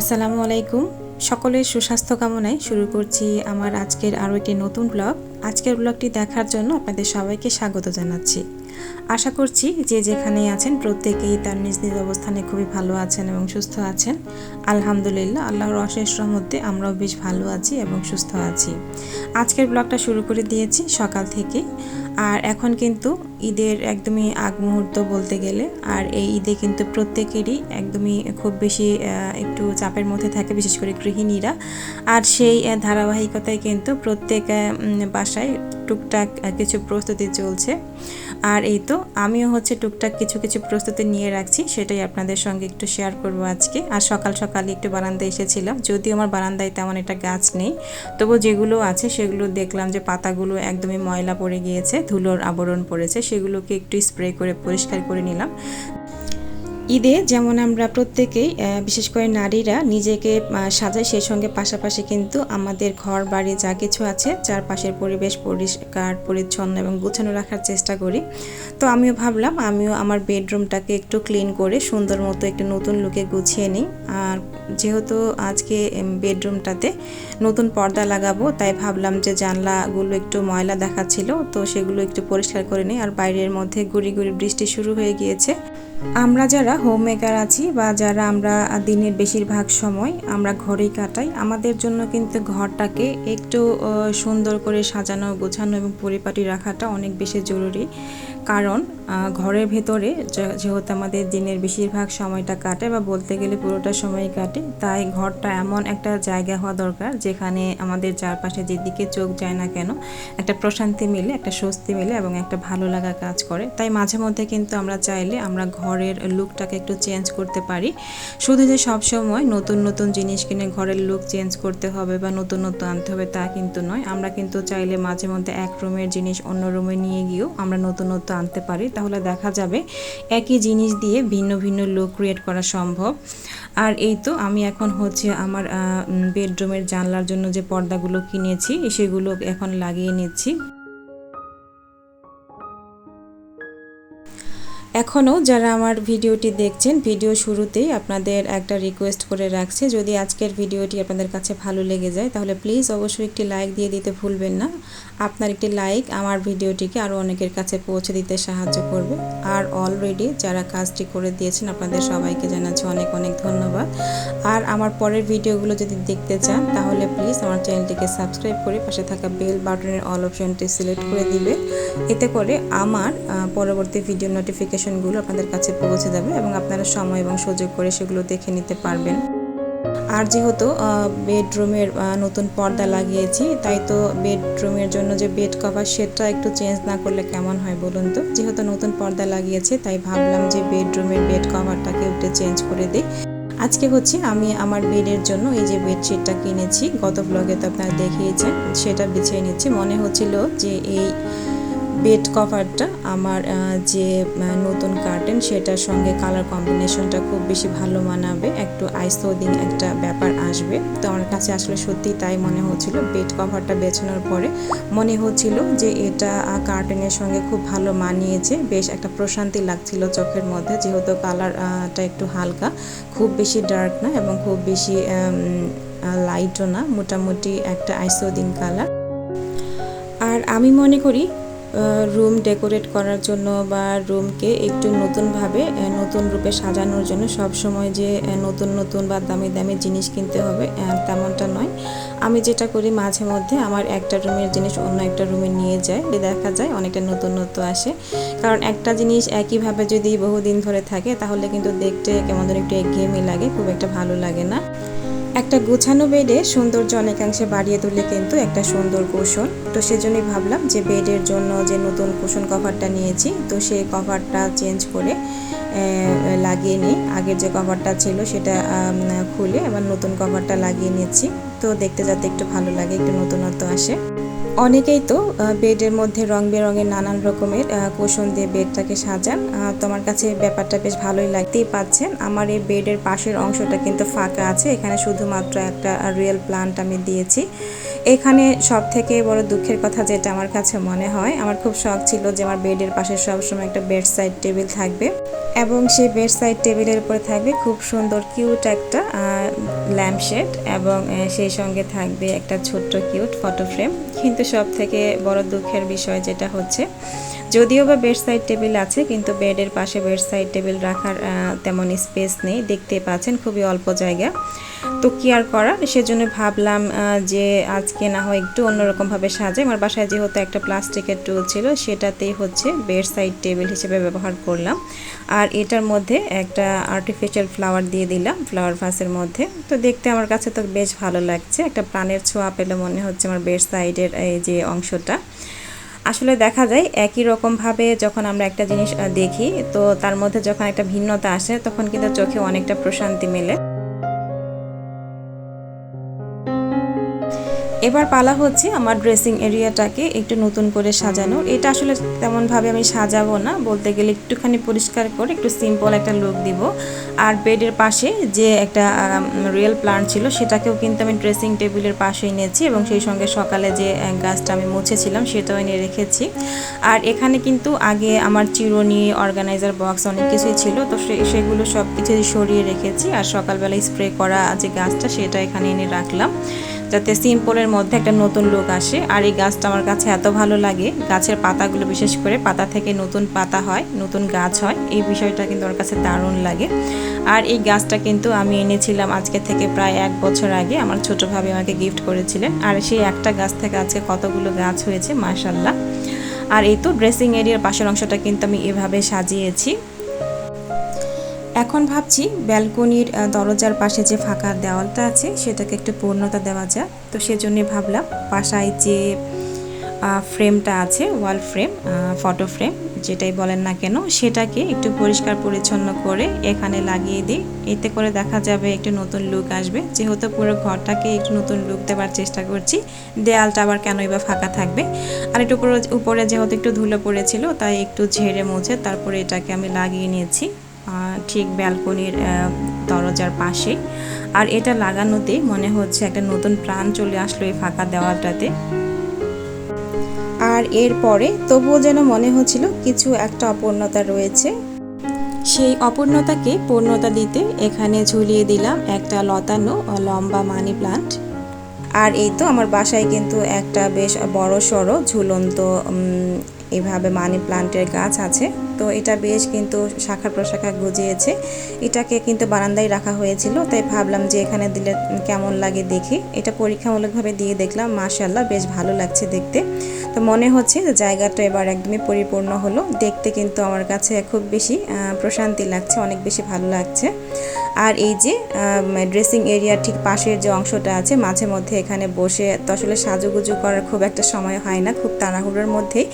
আসসালামু আলাইকুম। সকলের সুস্বাস্থ্য কামনায় শুরু করছি আমার আজকের আরও একটি নতুন ব্লগ আজকের ব্লগটি দেখার জন্য আপনাদের সবাইকে স্বাগত জানাচ্ছি। আশা করছি যে যেখানেই আছেন প্রত্যেকেই তার নিজ নিজ অবস্থানে খুবই ভালো আছেন এবং সুস্থ আছেন। আলহামদুলিল্লাহ, আল্লাহর অশেষ রহমতে আমরাও বেশ ভালো আছি এবং সুস্থ আছি। আজকের ব্লগটা শুরু করে দিয়েছি সকাল থেকে। আর এখন কিন্তু ঈদের একদমই আগ মুহূর্ত বলতে গেলে, আর এই ঈদে কিন্তু প্রত্যেকেরই একদমই খুব বেশি একটু চাপের মধ্যে থাকে, বিশেষ করে গৃহিণীরা। আর সেই ধারাবাহিকতায় কিন্তু প্রত্যেক বাসায় টুকটাক কিছু প্রস্তুতি চলছে। আর এই তো, আমিও হচ্ছে টুকটাক কিছু কিছু প্রস্তুতি নিয়ে রাখছি, সেটাই আপনাদের সঙ্গে একটু শেয়ার করব আজকে। আর সকাল সকালে একটু বারান্দায় এসেছিলাম, যদিও আমার বারান্দায় তেমন একটা গাছ নেই তবু যেগুলো আছে সেগুলো দেখলাম যে পাতাগুলো একদমই ময়লা পড়ে গিয়েছে, ধুলোর আবরণ পড়েছে, সেগুলোকে একটু স্প্রে করে পরিষ্কার করে নিলাম। ঈদে যেমন আমরা প্রত্যেকেই বিশেষ করে নারীরা নিজেকে সাজাই সেই সঙ্গে পাশাপাশি কিন্তু আমাদের ঘর, বাড়ি যা কিছু আছে চারপাশের পরিবেশ পরিষ্কার, পরিচ্ছন্ন এবং গুছানো রাখার চেষ্টা করি। তো আমিও ভাবলাম, আমিও আমার বেডরুমটাকে একটু ক্লিন করে সুন্দর মতো একটু নতুন লুকে গুছিয়ে নিই। আর যেহেতু আজকে বেডরুমটাতে নতুন পর্দা লাগাবো, তাই ভাবলাম যে জানলাগুলো একটু ময়লা দেখাচ্ছিল, তো সেগুলো একটু পরিষ্কার করে নিই। আর বাইরের মধ্যে গুড়ি গুড়ি বৃষ্টি শুরু হয়ে গিয়েছে। আমরা যারা হোম মেকার আছি বা যারা আমরা দিনের বেশিরভাগ সময় আমরা ঘরেই কাটাই, আমাদের জন্য কিন্তু ঘরটাকে একটু সুন্দর করে সাজানো, গোছানো এবং পরিপাটি রাখাটা অনেক বেশি জরুরি। কারণ ঘরের ভেতরে যেহেতু আমাদের দিনের বেশিরভাগ সময়টা কাটে বা বলতে গেলে পুরোটা সময় কাটে, তাই ঘরটা এমন একটা জায়গা হওয়া দরকার যেখানে আমাদের চারপাশে যেদিকে চোখ যায় না কেন, একটা প্রশান্তি মিলে, একটা স্বস্তি মিলে এবং একটা ভালো লাগা কাজ করে। তাই মাঝে মধ্যে কিন্তু আমরা চাইলে আমরা ঘরের লুকটাকে একটু চেঞ্জ করতে পারি। শুধু যে সবসময় নতুন নতুন জিনিস কিনে ঘরের লুক চেঞ্জ করতে হবে বা নতুন নতুন আনতে হবে তা কিন্তু নয়। আমরা কিন্তু চাইলে মাঝে মধ্যে এক রুমের জিনিস অন্য রুমে নিয়ে গিয়েও আমরা নতুন নতুন আনতে পারি, তাহলে দেখা যাবে একই জিনিস দিয়ে ভিন্ন ভিন্ন লুক ক্রিয়েট করা সম্ভব। আর এই তো আমি এখন হচ্ছে আমার বেডরুমের জানলার জন্য যে পর্দাগুলো কিনেছি, সেগুলো এখন লাগিয়ে নিচ্ছি। এখনও যারা আমার ভিডিওটি দেখছেন, ভিডিও শুরুতেই আপনাদের একটা রিকোয়েস্ট করে রাখছে, যদি আজকের ভিডিওটি আপনাদের কাছে ভালো লেগে যায়, তাহলে প্লিজ অবশ্যই একটি লাইক দিয়ে দিতে ভুলবেন না। আপনার একটি লাইক আমার ভিডিওটিকে আরও অনেকের কাছে পৌঁছে দিতে সাহায্য করবে। আর অলরেডি যারা কাজটি করে দিয়েছেন, আপনাদের সবাইকে জানাচ্ছি অনেক অনেক ধন্যবাদ। আর আমার পরের ভিডিওগুলো যদি দেখতে চান, তাহলে প্লিজ আমার চ্যানেলটিকে সাবস্ক্রাইব করে পাশে থাকা বেল বাটনের অল অপশনটি সিলেক্ট করে দিবে। এতে করে আমার পরবর্তী ভিডিও নোটিফিকেশনগুলো আপনাদের কাছে পৌঁছে যাবে এবং আপনারা সময় এবং সুযোগ করে সেগুলো দেখে নিতে পারবেন। আর যেহেতু বেডরুমের নতুন পর্দা লাগিয়েছি, তাই তো বেডরুমের জন্য যে বেড কভার সেটা একটু চেঞ্জ না করলে কেমন হয় বলুন তো? যেহেতু নতুন পর্দা লাগিয়েছে, তাই ভাবলাম যে বেডরুমের বেড কভারটাকে একটু চেঞ্জ করে দিই। আজকে হচ্ছে আমি আমার বেডের জন্য এই যে বেডশিটটা কিনেছি, গত ব্লগে তো আপনারা দেখিয়েছেন, সেটা বিছিয়ে নিচ্ছি। মনে হচ্ছিল যে এই বেড কভারটা আমার যে নতুন কার্টেন সেটার সঙ্গে কালার কম্বিনেশনটা খুব বেশি ভালো মানাবে, একটু আইসোদিং একটা ব্যাপার আসবে। তো আমার কাছে আসলে সত্যি তাই মনে হচ্ছিল। বেড কভারটা বেছানোর পরে মনে হচ্ছিল যে এটা কার্টেনের সঙ্গে খুব ভালো মানিয়েছে। বেশ একটা প্রশান্তি লাগছিল চোখের মধ্যে, যেহেতু কালারটা একটু হালকা। খুব বেশি ডার্ক না এবং খুব বেশি লাইটও না, মোটামুটি একটা আইসোদিং কালার আর আমি মনে করি রুম ডেকোরেট করার জন্য বা রুমকে একটু নতুনভাবে নতুন রূপে সাজানোর জন্য সব সময় যে নতুন নতুন বা দামি দামি জিনিস কিনতে হবে তেমনটা নয়। আমি যেটা করি মাঝে মধ্যে আমার একটা রুমের জিনিস অন্য একটা রুমে নিয়ে যায় দেখা যায় অনেকটা নতুনত্ব আসে। কারণ একটা জিনিস একইভাবে যদি বহুদিন ধরে থাকে, তাহলে কিন্তু দেখতে কেমন একটু একঘেয়েমি লাগে, খুব একটা ভালো লাগে না। একটা গোছানো বেডে সৌন্দর্য অনেকাংশে বাড়িয়ে তুলে কিন্তু একটা সুন্দর কুশন। তো সেজন্যই ভাবলাম যে বেডের জন্য যে নতুন কুশন কভারটা নিয়েছি, তো সেই কভারটা চেঞ্জ করে লাগিয়ে নিই। আগের যে কভারটা ছিল সেটা খুলে আবার নতুন কভারটা লাগিয়ে নিচ্ছি। তো দেখতে যাতে একটু ভালো লাগে, একটু নতুনত্ব আসে। অনেকেই তো বেডের মধ্যে রং বেরঙের নানান রকমের কোষণ দিয়ে বেডটাকে সাজান। তোমার কাছে ব্যাপারটা বেশ ভালোই লাগতেই পাচ্ছেন। আমার এই বেডের পাশের অংশটা কিন্তু ফাঁকা আছে। এখানে শুধুমাত্র একটা রিয়েল প্লান্ট আমি দিয়েছি। এখানে সব থেকে বড় দুঃখের কথা যেটা আমার কাছে মনে হয়, আমার খুব শখ ছিল যে আমার বেডের পাশে সবসময় একটা বেড সাইড টেবিল থাকবে এবং সেই বেড সাইড টেবিলের উপরে থাকবে খুব সুন্দর কিউট একটা ল্যাম্পশেড এবং সেই সঙ্গে থাকবে একটা ছোট্ট কিউট ফটো ফ্রেম কিন্তু সব থেকে বড় দুঃখের বিষয় যেটা হচ্ছে যদিও বা বেড সাইড টেবিল আছে, কিন্তু বেডের পাশে বেড সাইড টেবিল রাখার তেমন স্পেস নেই। দেখতে পাচ্ছেন, খুবই অল্প জায়গা। তো কি আর করার সেজন্য ভাবলাম যে আজকে না হয় একটু অন্যরকমভাবে সাজাই। আমার বাসায় যেহেতু একটা প্লাস্টিকের টুল ছিল, সেটাতেই হচ্ছে বেড সাইড টেবিল হিসেবে ব্যবহার করলাম। আর এটার মধ্যে একটা আর্টিফিশিয়াল ফ্লাওয়ার দিয়ে দিলাম ফ্লাওয়ার ভাসের মধ্যে। তো দেখতে আমার কাছে তো বেশ ভালো লাগছে। একটা প্রাণের ছোঁয়া পেলে মনে হচ্ছে আমার বেড সাইডের এই যে অংশটা। আসলে দেখা যায় একই রকমভাবে যখন আমরা একটা জিনিস দেখি, তো তার মধ্যে যখন একটা ভিন্নতা আসে, তখন কিন্তু চোখে অনেকটা প্রশান্তি মেলে। এবার পালা হচ্ছে আমার ড্রেসিং এরিয়াটাকে একটু নতুন করে সাজানো। এটা আসলে তেমনভাবে আমি সাজাবো না, বলতে গেলে একটুখানি পরিষ্কার করে, একটু সিম্পল একটা লুক দিব। আর বেডের পাশে যে একটা রিয়েল প্লান্ট ছিল, সেটাকেও কিন্তু আমি ড্রেসিং টেবিলের পাশে এনেছি এবং সেই সঙ্গে সকালে যে গাছটা আমি মুছেছিলাম, সেটাও এনে রেখেছি। আর এখানে কিন্তু আগে আমার চিরুনি অর্গানাইজার বক্স অনেক কিছুই ছিল, তো সেগুলো সব কিছু সরিয়ে রেখেছি। আর সকালবেলায় স্প্রে করা যে গাছটা, সেটা এখানে এনে রাখলাম। যাতে সিম্পলের মধ্যে একটা নতুন লুক আসে। আর এই গাছটা আমার কাছে এত ভালো লাগে। গাছের পাতাগুলো বিশেষ করে পাতা থেকে নতুন পাতা হয়, নতুন গাছ হয়। এই বিষয়টা কিন্তু আমার কাছে দারুণ লাগে। আর এই গাছটা কিন্তু আমি এনেছিলাম আজকে থেকে প্রায় এক বছর আগে। আমার ছোটো ভাবে আমাকে গিফট করেছিলেন। আর সেই একটা গাছ থেকে আজকে কতগুলো গাছ হয়েছে মার্শাল্লাহ আর এই তো ড্রেসিং এরিয়ার পাশের অংশটা কিন্তু আমি এভাবে সাজিয়েছি। এখন ভাবছি ব্যালকনির দরজার পাশে যে ফাঁকা দেওয়ালটা আছে সেটাকে একটু পূর্ণতা দেওয়া যাক। তো সেজন্য ভাবলাম বাসায় যে ফ্রেমটা আছে ওয়াল ফ্রেম ফটো ফ্রেম যেটাই বলেন না কেন, সেটাকে একটু পরিষ্কার পরিচ্ছন্ন করে এখানে লাগিয়ে দিই। এতে করে দেখা যাবে একটু নতুন লুক আসবে। যেহেতু পুরো ঘরটাকে একটু নতুন লুক দেওয়ার চেষ্টা করছি, দেয়ালটা আবার কেনই বা ফাঁকা থাকবে? আর একটু উপরে উপরে যেহেতু একটু ধুলো পড়েছিল, তাই একটু ঝেড়ে মুছে তারপরে এটাকে আমি লাগিয়ে নিয়েছি। ঠিক ব্যালকনির দরজার পাশে। আর এটা লাগানোতে মনে হচ্ছে একটা নতুন প্রাণ চলে আসলো এই ফাঁকা দেওয়ালটাতে। আর এরপরে তবুও যেন মনে হচ্ছিল কিছু একটা অপূর্ণতা রয়েছে। সেই অপূর্ণতাকে পূর্ণতা দিতে এখানে ঝুলিয়ে দিলাম একটা লতানো লম্বা মানি প্লান্ট। আর এই তো আমার বাসায় কিন্তু একটা বেশ বড় সড়ো ঝুলন্ত এভাবে মানি প্লান্টের গাছ আছে। তো এটা বেশ কিন্তু শাখা প্রশাখা গুজিয়েছে। এটাকে কিন্তু বারান্দায় রাখা হয়েছিল, তাই ভাবলাম যে এখানে দিলে কেমন লাগে দেখি। এটা পরীক্ষামূলকভাবে দিয়ে দেখলাম মাশাল্লাহ বেশ ভালো লাগছে দেখতে। তো মনে হচ্ছে যে জায়গাটা এবার একদমই পরিপূর্ণ হলো। দেখতে কিন্তু আমার কাছে খুব বেশি প্রশান্তি লাগছে, অনেক বেশি ভালো লাগছে। আর এই যে ড্রেসিং এরিয়ার ঠিক পাশের যে অংশটা আছে, মাঝে মধ্যে এখানে বসে তো আসলে সাজুগুজু করার খুব একটা সময় হয় না, খুব তাড়াহুড়োর মধ্যেই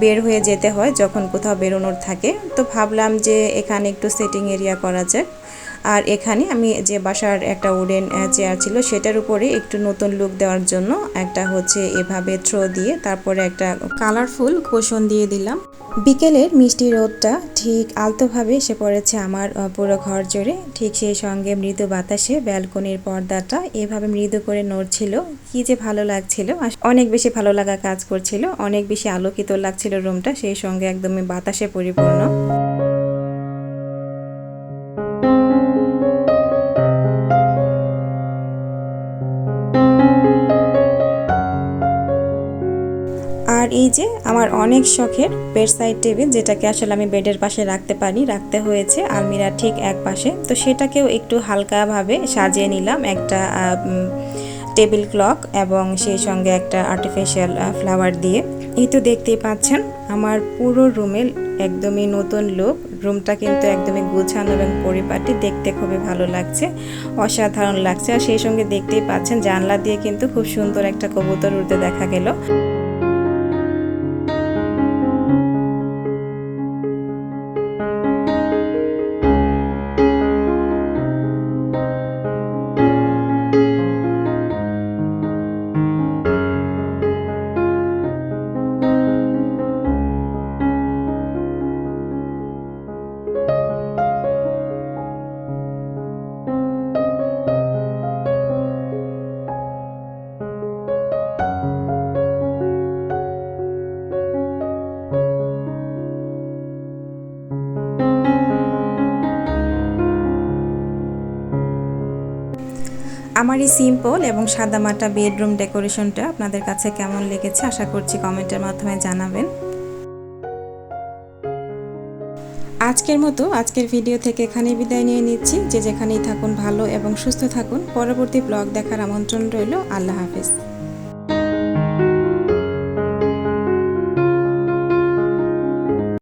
বের হয়ে যেতে হয় যখন কোথাও বেরোনোর থাকে। তো ভাবলাম যে এখানে একটু সেটিং এরিয়া করা যাক। আর এখানে আমি যে বাসার একটা উডেন চেয়ার ছিল, সেটার উপরে একটু নতুন লুক দেওয়ার জন্য একটা হচ্ছে এভাবে থ্রো দিয়ে তারপরে একটা কালারফুল কোশন দিয়ে দিলাম। বিকেলের মিষ্টি রোদটা ঠিক আলতোভাবে এসে পড়েছে আমার পুরো ঘর জুড়ে। ঠিক সেই সঙ্গে মৃদু বাতাসে ব্যালকনির পর্দাটা এভাবে মৃদু করে নড়ছিল। কি যে ভালো লাগছিল। অনেক বেশি ভালো লাগা কাজ করছিল, অনেক বেশি আলোকিত লাগছিল রুমটা সেই সঙ্গে একদমই বাতাসে পরিপূর্ণ। এই যে, আমার অনেক শখের বেড সাইড টেবিল যেটাকে আসলে আমি বেডের পাশে রাখতে পারি, রাখতে হয়েছে আলমিরার ঠিক এক পাশে। তো সেটাকেও একটু হালকাভাবে সাজিয়ে নিলাম একটা টেবিল ক্লক এবং সেই সঙ্গে একটা আর্টিফিশিয়াল ফ্লাওয়ার দিয়ে। এই তো দেখতেই পাচ্ছেন, আমার পুরো রুমের একদমই নতুন লুক রুমটা কিন্তু একদমই গুছানো এবং পরিপাটি, দেখতে খুবই ভালো লাগছে, অসাধারণ লাগছে। আর সেই সঙ্গে দেখতেই পাচ্ছেন, জানলা দিয়ে কিন্তু খুব সুন্দর একটা কবুতর উড়তে দেখা গেল। আমার এই সিম্পল এবং সাদামাটা বেডরুম ডেকোরেশনটা আপনাদের কাছে কেমন লেগেছে আশা করছি কমেন্টের মাধ্যমে জানাবেন। আজকের মতো আজকের ভিডিও থেকে এখানে বিদায় নিয়ে নিচ্ছি। যে যেখানেই থাকুন ভালো এবং সুস্থ থাকুন। পরবর্তী ব্লগ দেখার আমন্ত্রণ রইল। আল্লাহ হাফিজ।